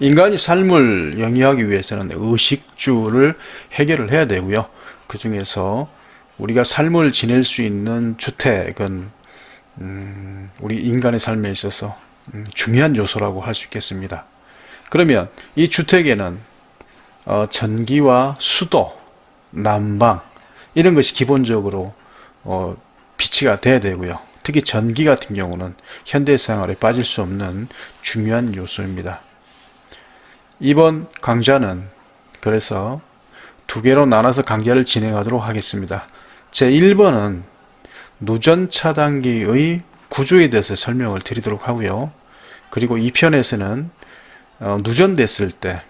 인간이 삶을 영위하기 위해서는 의식주를 해결을 해야 되고요. 그 중에서 우리가 삶을 지낼 수 있는 주택은 음, 우리 인간의 삶에 있어서 음, 중요한 요소라고 할 수 있겠습니다. 그러면 이 주택에는 어, 전기와 수도, 난방 이런 것이 기본적으로 어, 비치가 돼야 되고요. 특히 전기 같은 경우는 현대 생활에 빠질 수 없는 중요한 요소입니다. 이번 강좌는 그래서 두 개로 나눠서 강좌를 진행하도록 하겠습니다. 제 1번은 누전 차단기의 구조에 대해서 설명을 드리도록 하고요. 그리고 2편에서는 어, 누전됐을 때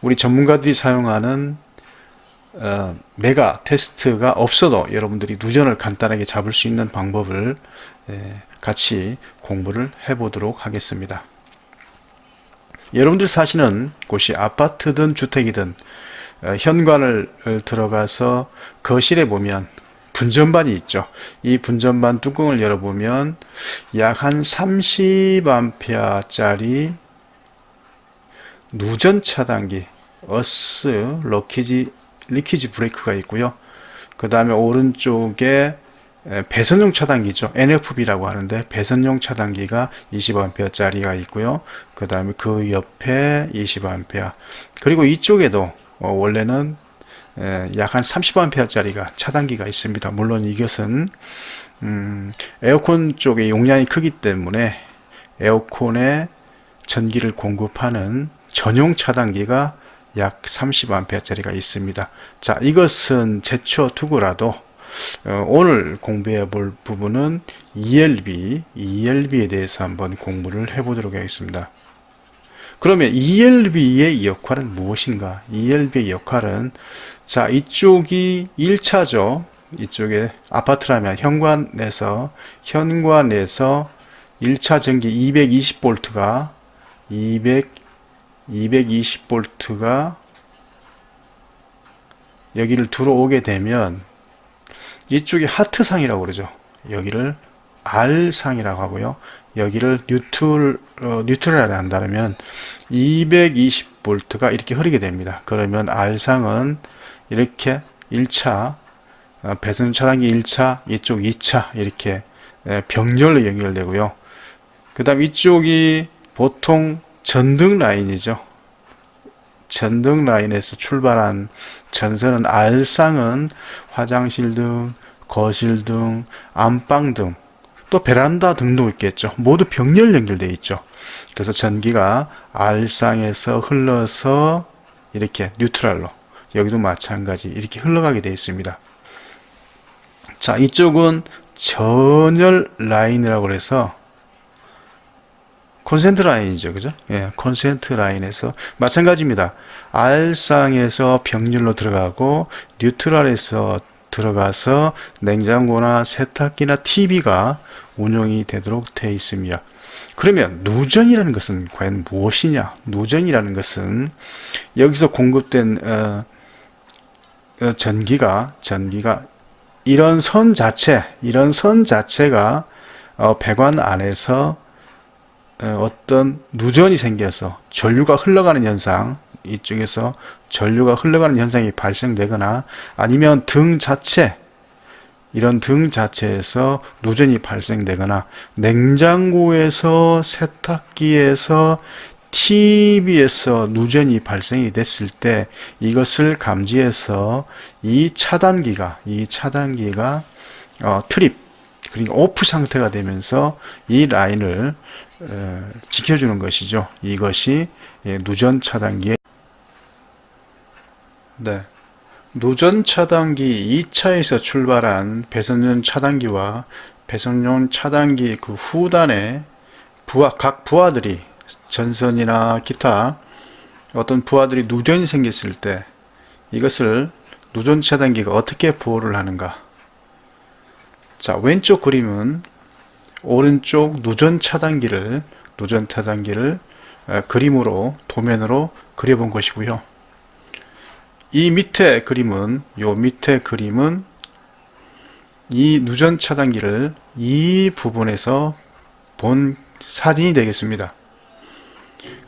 우리 전문가들이 사용하는 어, 메가 테스트가 없어도 여러분들이 누전을 간단하게 잡을 수 있는 방법을 에, 같이 공부를 해보도록 하겠습니다. 여러분들 사시는 곳이 아파트든 주택이든 어, 현관을 어, 들어가서 거실에 보면 분전반이 있죠. 이 분전반 뚜껑을 열어보면 약 한 30A짜리 누전 차단기 어스 러키지 리키지 브레이크가 있고요. 그 다음에 오른쪽에 에, 배선용 차단기죠. NFB라고 하는데 배선용 차단기가 20A짜리가 있고요. 그 다음에 그 옆에 20A 그리고 이쪽에도 어, 원래는 약 한 30A짜리가 차단기가 있습니다. 물론 이것은 음, 에어컨 쪽의 용량이 크기 때문에 에어컨에 전기를 공급하는 전용 차단기가 약 30A짜리가 있습니다. 자, 이것은 제쳐 두고라도 어, 오늘 공부해 볼 부분은 ELB, ELB에 대해서 한번 공부를 해 보도록 하겠습니다. 그러면 ELB의 역할은 무엇인가? ELB의 역할은 자 이쪽이 1차죠. 이쪽에 아파트라면 현관에서 현관에서 1차 전기 220볼트가 200 220볼트가 여기를 들어오게 되면 이쪽이 하트상이라고 그러죠. 여기를 R상이라고 하고요. 여기를 뉴트럴, 어, 뉴트럴에 한다면 220볼트가 이렇게 흐르게 됩니다. 그러면 R상은 이렇게 1차, 어, 배선 차단기 1차, 이쪽 2차 이렇게 에, 병렬로 연결되고요. 그 다음 이쪽이 보통 전등 라인이죠. 전등 라인에서 출발한 전선은 R상은 화장실 등, 거실 등, 안방 등, 또 베란다 등도 있겠죠. 모두 병렬 연결되어 있죠. 그래서 전기가 R상에서 흘러서 이렇게 뉴트럴로 여기도 마찬가지 이렇게 흘러가게 되어 있습니다. 자, 이쪽은 전열 라인이라고 해서 콘센트 라인이죠. 그죠? 예, 콘센트 라인에서 마찬가지입니다. R상에서 병렬로 들어가고 뉴트럴에서 들어가서 냉장고나 세탁기나 TV가 운영이 되도록 되어 있습니다. 그러면 누전이라는 것은 과연 무엇이냐? 누전이라는 것은 여기서 공급된 어, 어, 전기가 전기가 이런 선 자체, 이런 선 자체가 어, 배관 안에서 어, 어떤 누전이 생겨서 전류가 흘러가는 현상, 이쪽에서 전류가 흘러가는 현상이 발생되거나 아니면 등 자체, 이런 등 자체에서 누전이 발생되거나 냉장고에서 세탁기에서 TV에서 누전이 발생이 됐을 때 이것을 감지해서 이 차단기가 이 차단기가 어, 트립 그러니까 오프 상태가 되면서 이 라인을 어, 지켜주는 것이죠. 이것이 예, 누전 차단기의 네. 누전 차단기 2차에서 출발한 배선용 차단기와 배선용 차단기 그 후단에 부하, 각 부하들이 전선이나 기타 어떤 부하들이 누전이 생겼을 때 이것을 누전 차단기가 어떻게 보호를 하는가? 자, 왼쪽 그림은 오른쪽 누전 차단기를 누전 차단기를 어, 그림으로 도면으로 그려본 것이고요. 이 밑에 그림은 요 밑에 그림은 이 누전 차단기를 이 부분에서 본 사진이 되겠습니다.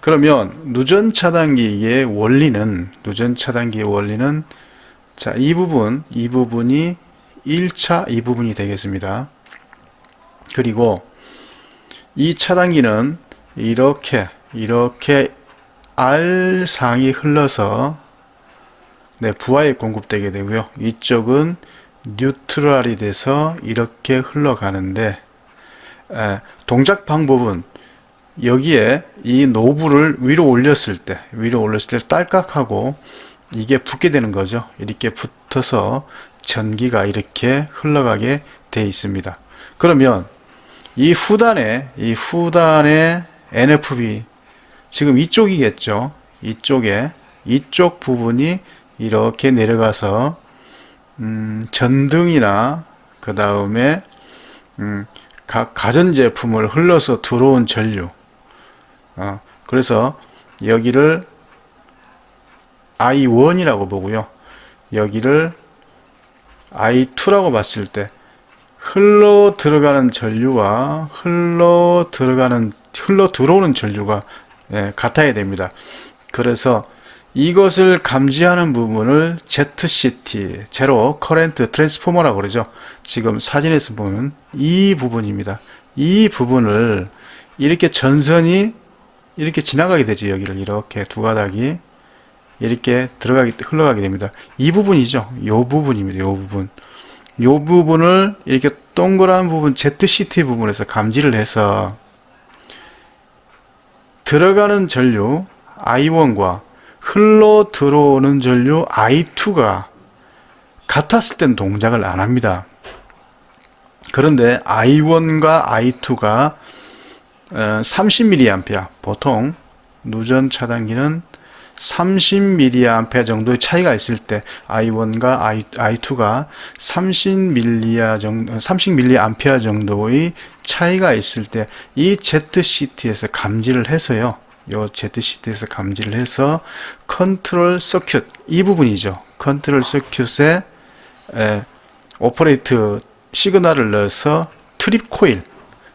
그러면 누전 차단기의 원리는 누전 차단기의 원리는 자, 이 부분, 이 부분이 1차 이 부분이 되겠습니다. 그리고 이 차단기는 이렇게 이렇게 R상이 흘러서 네, 부하에 공급되게 되고요. 이쪽은 뉴트럴이 돼서 이렇게 흘러가는데 에, 동작 방법은 여기에 이 노브를 위로 올렸을 때 위로 올렸을 때 딸깍하고 이게 붙게 되는 거죠. 이렇게 붙어서 전기가 이렇게 흘러가게 돼 있습니다. 그러면 이 후단에 이 후단에 NFB 지금 이쪽이겠죠. 이쪽에 이쪽 부분이 이렇게 내려가서 음, 전등이나 그 다음에 음, 각 가전 제품을 흘러서 들어온 전류. 어, 그래서 여기를 I1이라고 보고요. 여기를 I2라고 봤을 때 흘러 들어가는 전류와 흘러 들어가는 흘러 들어오는 전류가 예, 같아야 됩니다. 그래서 이것을 감지하는 부분을 ZCT, 제로 커렌트 트랜스포머라고 그러죠. 지금 사진에서 보면 이 부분입니다. 이 부분을 이렇게 전선이 이렇게 지나가게 되죠. 여기를 이렇게 두 가닥이 이렇게 들어가기 흘러가게 됩니다. 이 부분이죠. 요 부분입니다. 요 부분. 요 부분을 이렇게 동그란 부분 ZCT 부분에서 감지를 해서 들어가는 전류 I1과 흘러 들어오는 전류 I2가 같았을 땐 동작을 안 합니다. 그런데 I1과 I2가 30mA 보통 누전 차단기는 30mA 정도의 차이가 있을 때 I1과 I, I2가 30mA 정도 30mA 정도의 차이가 있을 때 이 ZCT에서 감지를 해서요. 요 ZCT에서 감지를 해서 컨트롤 서큐트 이 부분이죠. 컨트롤 서큐트에 에, 오퍼레이트 시그널을 넣어서 트립 코일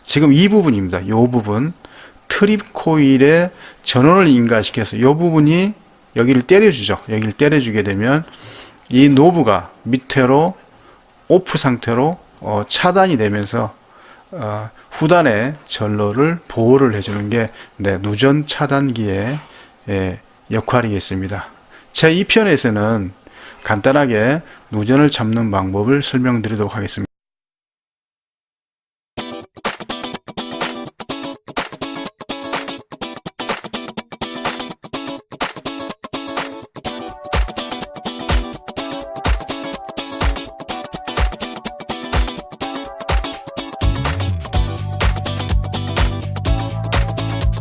지금 이 부분입니다. 이 부분 트립 코일에 전원을 인가시켜서 이 부분이 여기를 때려주죠. 여기를 때려주게 되면 이 노브가 밑으로 오프 상태로 어, 차단이 되면서 어, 후단의 전로를 보호를 해주는 게 네, 누전 차단기의 예, 역할이겠습니다. 제 2편에서는 간단하게 누전을 잡는 방법을 설명드리도록 하겠습니다.